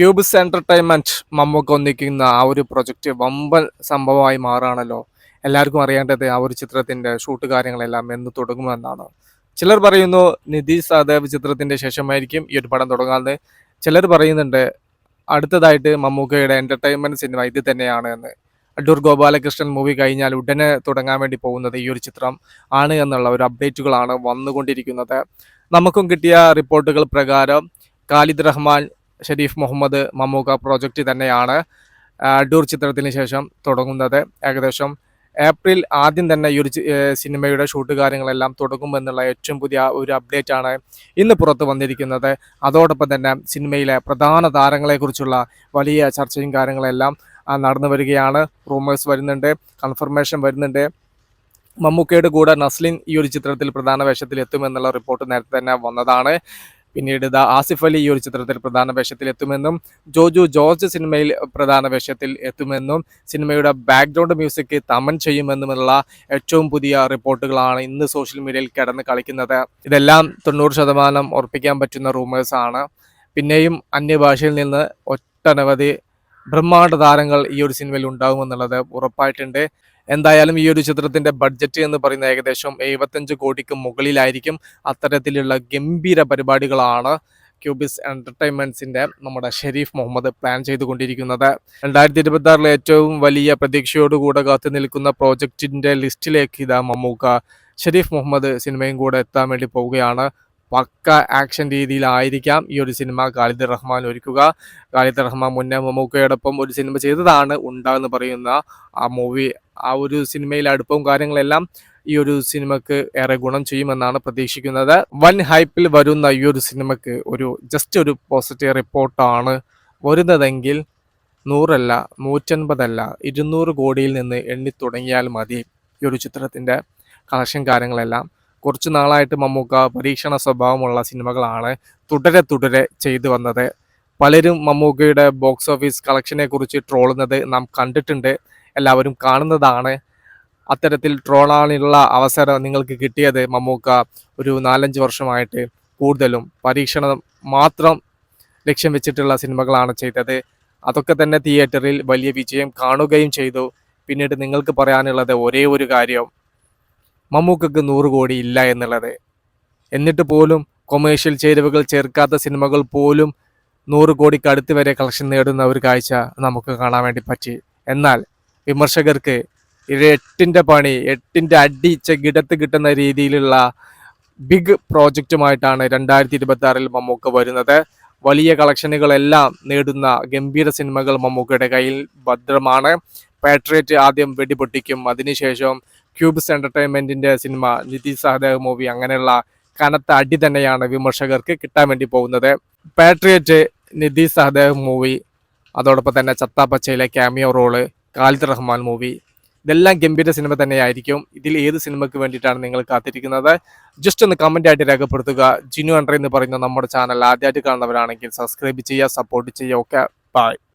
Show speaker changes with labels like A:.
A: Cubes entertainment Mammukka ഒന്നിക്കുന്ന ആ ഒരു പ്രൊജക്റ്റ് വമ്പൻ സംഭവമായി മാറുകയാണല്ലോ എല്ലാവർക്കും അറിയേണ്ടത് ആ ഒരു ചിത്രത്തിന്റെ ഷൂട്ട് കാര്യങ്ങളെല്ലാം എന്ന് തുടങ്ങുമെന്നാണ്. ചിലർ പറയുന്നു നിധി സഹദേവ് ചിത്രത്തിന്റെ ശേഷമായിരിക്കും ഈ ഒരു പടം തുടങ്ങാമെന്ന് ചിലർ പറയുന്നുണ്ട് അടുത്തതായിട്ട് മമ്മൂക്കയുടെ എന്റർടൈൻമെന്റ് സിനിമ ഇത് തന്നെയാണ് എന്ന്. അടൂർ ഗോപാലകൃഷ്ണൻ മൂവി കഴിഞ്ഞാൽ ഉടനെ തുടങ്ങാൻ വേണ്ടി പോകുന്നത് ഈ ഒരു ചിത്രം ആണ് എന്നുള്ള ഒരു അപ്ഡേറ്റുകളാണ് വന്നുകൊണ്ടിരിക്കുന്നത്. നമുക്കും കിട്ടിയ റിപ്പോർട്ടുകൾ പ്രകാരം ഖാലിദ് റഹ്മാൻ ഷരീഫ് മുഹമ്മദ് മമ്മൂക്ക പ്രോജക്റ്റ് തന്നെയാണ്. അടൂർ ചിത്രത്തിന് ശേഷം തുടങ്ങുന്നത്. ഏകദേശം ഏപ്രിൽ ആദ്യം തന്നെ ഈ ഒരു സിനിമയുടെ ഷൂട്ട് കാര്യങ്ങളെല്ലാം തുടങ്ങുമെന്നുള്ള ഏറ്റവും പുതിയ ഒരു അപ്ഡേറ്റ് ആണ് ഇന്ന് പുറത്ത് വന്നിരിക്കുന്നത്. അതോടൊപ്പം തന്നെ സിനിമയിലെ പ്രധാന താരങ്ങളെക്കുറിച്ചുള്ള വലിയ ചർച്ചയും കാര്യങ്ങളെല്ലാം നടന്നു വരികയാണ്. റൂമേഴ്സ് വരുന്നുണ്ട് കൺഫർമേഷൻ വരുന്നുണ്ട്. മമ്മൂക്കയുടെ കൂടെ നസ്ലിൻ ഈ ഒരു ചിത്രത്തിൽ പ്രധാന വേഷത്തിൽ എത്തുമെന്നുള്ള റിപ്പോർട്ട് നേരത്തെ തന്നെ വന്നതാണ്. പിന്നീട് ദ ആസിഫ് അലി ഈ ഒരു ചിത്രത്തിൽ പ്രധാന വേഷത്തിൽ എത്തുമെന്നും ജോജു ജോർജ് സിനിമയിൽ പ്രധാന വേഷത്തിൽ എത്തുമെന്നും സിനിമയുടെ ബാക്ക്ഗ്രൗണ്ട് മ്യൂസിക് തമൻ ചെയ്യുമെന്നുമുള്ള ഏറ്റവും പുതിയ റിപ്പോർട്ടുകളാണ് ഇന്ന് സോഷ്യൽ മീഡിയയിൽ കിടന്ന് കളിക്കുന്നത്. ഇതെല്ലാം തൊണ്ണൂറ് ശതമാനം ഉറപ്പിക്കാൻ പറ്റുന്ന റൂമേഴ്സ് ആണ്. പിന്നെയും അന്യഭാഷയിൽ നിന്ന് ഒട്ടനവധി ബ്രഹ്മാണ്ഡ താരങ്ങൾ ഈ ഒരു സിനിമയിൽ ഉണ്ടാകുമെന്നുള്ളത് ഉറപ്പായിട്ടുണ്ട്. എന്തായാലും ഈ ഒരു ചിത്രത്തിന്റെ ബഡ്ജറ്റ് എന്ന് പറയുന്നത് ഏകദേശം എഴുപത്തഞ്ച് കോടിക്ക് മുകളിലായിരിക്കും. അത്തരത്തിലുള്ള ഗംഭീര പരിപാടികളാണ് ക്യൂബിസ് എന്റർടൈൻമെന്റ്സിന്റെ നമ്മുടെ ഷെരീഫ് മുഹമ്മദ് പ്ലാൻ ചെയ്തുകൊണ്ടിരിക്കുന്നത്. രണ്ടായിരത്തി ഇരുപത്തി ആറിലെ ഏറ്റവും വലിയ പ്രതീക്ഷയോടുകൂടെ കാത്തു നിൽക്കുന്ന പ്രോജക്റ്റിന്റെ ലിസ്റ്റിലേക്ക് ഇതാ മമ്മൂക്ക. ഷെരീഫ് മുഹമ്മദ് സിനിമയും കൂടെ എത്താൻ വേണ്ടി പോവുകയാണ്. പക്ക ആക്ഷൻ രീതിയിലായിരിക്കാം ഈ ഒരു സിനിമ. ഖാലിദ് റഹ്മാൻ ഒരുക്കുക. ഖാലിദ് റഹ്മാൻ മുന്നേ മമ്മൂക്കയോടൊപ്പം ഒരു സിനിമ ചെയ്തതാണ് ഉണ്ടാ എന്ന് പറയുന്ന ആ മൂവി ആ ഒരു സിനിമയിലെ അടുപ്പവും കാര്യങ്ങളെല്ലാം ഈ ഒരു സിനിമക്ക് ഏറെ ഗുണം ചെയ്യുമെന്നാണ് പ്രതീക്ഷിക്കുന്നത്. വൻ ഹൈപ്പിൽ വരുന്ന ഈ ഒരു സിനിമക്ക് ഒരു ജസ്റ്റ് ഒരു പോസിറ്റീവ് റിപ്പോർട്ടാണ് വരുന്നതെങ്കിൽ നൂറല്ല നൂറ്റൻപതല്ല ഇരുന്നൂറ് കോടിയിൽ നിന്ന് എണ്ണി തുടങ്ങിയാൽ മതി ഈ ഒരു ചിത്രത്തിന്റെ കളക്ഷൻ കാര്യങ്ങളെല്ലാം. കുറച്ച് നാളായിട്ട് മമ്മൂക്ക പരീക്ഷണ സ്വഭാവമുള്ള സിനിമകളാണ് തുടരെ തുടരെ ചെയ്തു വന്നത്. പലരും മമ്മൂക്കയുടെ ബോക്സ് ഓഫീസ് കളക്ഷനെ കുറിച്ച് ട്രോളുന്നത് നാം കണ്ടിട്ടുണ്ട്. എല്ലാവരും കാണുന്നതാണ്. അത്തരത്തിൽ ട്രോളാനുള്ള അവസരം നിങ്ങൾക്ക് കിട്ടിയത് മമ്മൂക്ക ഒരു നാലഞ്ച് വർഷമായിട്ട് കൂടുതലും പരീക്ഷണം മാത്രം ലക്ഷ്യം വെച്ചിട്ടുള്ള സിനിമകളാണ് ചെയ്തത്. അതൊക്കെ തന്നെ തിയേറ്ററിൽ വലിയ വിജയം കാണുകയും ചെയ്തു. പിന്നീട് നിങ്ങൾക്ക് പറയാനുള്ളത് ഒരേ ഒരു കാര്യം. മമ്മൂക്കക്ക് നൂറ് കോടി ഇല്ല എന്നുള്ളത്. എന്നിട്ട് പോലും കൊമേഴ്ഷ്യൽ ചേരുവകൾ ചേർക്കാത്ത സിനിമകൾ പോലും നൂറ് കോടിക്ക് അടുത്ത് വരെ കളക്ഷൻ നേടുന്ന ഒരു കാഴ്ച നമുക്ക് കാണാൻ വേണ്ടി പറ്റി. എന്നാൽ വിമർശകർക്ക് എട്ടിന്റെ പണി എട്ടിന്റെ അടി ചെകിടത്ത് കിട്ടുന്ന രീതിയിലുള്ള ബിഗ് പ്രോജക്റ്റുമായിട്ടാണ് രണ്ടായിരത്തി ഇരുപത്തി ആറിൽ മമ്മൂക്ക വരുന്നത്. വലിയ കളക്ഷനുകളെല്ലാം നേടുന്ന ഗംഭീര സിനിമകൾ മമ്മൂക്കയുടെ കയ്യിൽ ഭദ്രമാണ്. പാട്രിയറ്റ് ആദ്യം വെടിപൊട്ടിക്കും. അതിനുശേഷം ക്യൂബ്സ് എന്റർടൈൻമെന്റിന്റെ സിനിമ നിതി സഹദേവ് മൂവി അങ്ങനെയുള്ള കനത്ത അടി തന്നെയാണ് വിമർശകർക്ക് കിട്ടാൻ വേണ്ടി പോകുന്നത്. പാട്രിയറ്റ് നിതി സഹദേവ് മൂവി അതോടൊപ്പം തന്നെ ചത്താപ്പച്ചയിലെ cameo role Khalid Rahman movie. ഇതെല്ലാം ഗംഭീര സിനിമ തന്നെയായിരിക്കും. ഇതിൽ ഏത് സിനിമയ്ക്ക് വേണ്ടിയിട്ടാണ് നിങ്ങൾ കാത്തിരിക്കുന്നത്? ജസ്റ്റ് ഒന്ന് കമന്റ് ആയിട്ട് രേഖപ്പെടുത്തുക. ജിനു അണ്ടർ എന്ന് പറയുന്ന നമ്മുടെ ചാനൽ ആദ്യമായിട്ട് കാണുന്നവരാണെങ്കിൽ സബ്സ്ക്രൈബ് ചെയ്യുക സപ്പോർട്ട് ചെയ്യുക. Okay bye